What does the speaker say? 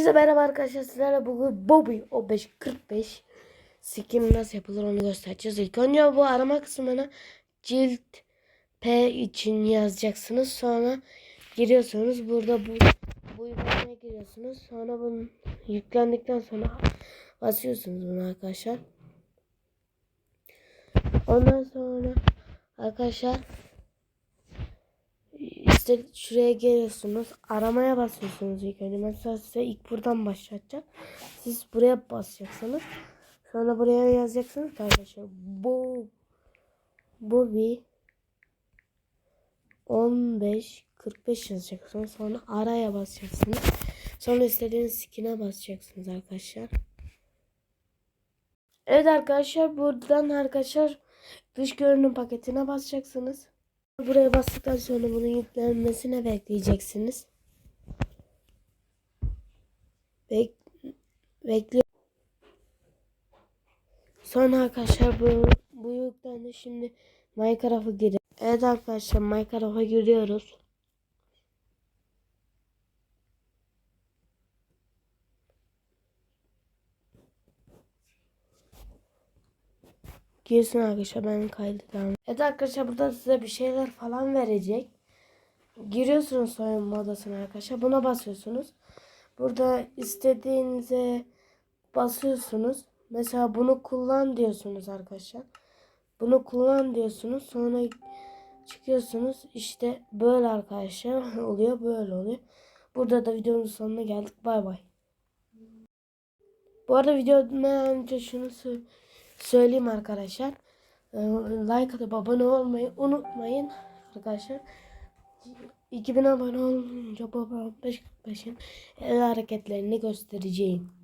Herkese merhaba arkadaşlar. Sizlerle bugün Bobby o 545 skin nasıl yapılır onu göstereceğiz. İlk önce bu arama kısmına cilt P için yazacaksınız. Sonra giriyorsunuz. Burada bu bu uygulamaya giriyorsunuz. Sonra bunu yüklendikten sonra basıyorsunuz bunu arkadaşlar. Ondan sonra arkadaşlar işte şuraya geliyorsunuz. Aramaya basıyorsunuz ilk önce. Mesela size ilk buradan başlatacak. Siz buraya basacaksınız. Sonra buraya yazacaksınız arkadaşlar. Bu bu bir 15 45 yazacaksınız. Sonra araya basacaksınız. Sonra istediğiniz skin'e basacaksınız arkadaşlar. Evet arkadaşlar buradan arkadaşlar dış görünüm paketine basacaksınız. Buraya bastıktan sonra bunun yüklenmesine bekleyeceksiniz. Bek bekliyor. Sonra arkadaşlar bu bu yüklendi. Şimdi Minecraft'a girin. Evet arkadaşlar Minecraft'a giriyoruz. Girsin arkadaşlar ben kaydı. Evet arkadaşlar burada size bir şeyler falan verecek. Giriyorsunuz soyunma odasına arkadaşlar. Buna basıyorsunuz. Burada istediğinize basıyorsunuz. Mesela bunu kullan diyorsunuz arkadaşlar. Bunu kullan diyorsunuz. Sonra çıkıyorsunuz. İşte böyle arkadaşlar oluyor. Böyle oluyor. Burada da videonun sonuna geldik. Bay bay. Bu arada videodan önce şunu sö- söyleyeyim arkadaşlar. Ee, Like atıp abone olmayı unutmayın arkadaşlar. 2000 abone olunca baba 5 el hareketlerini göstereceğim.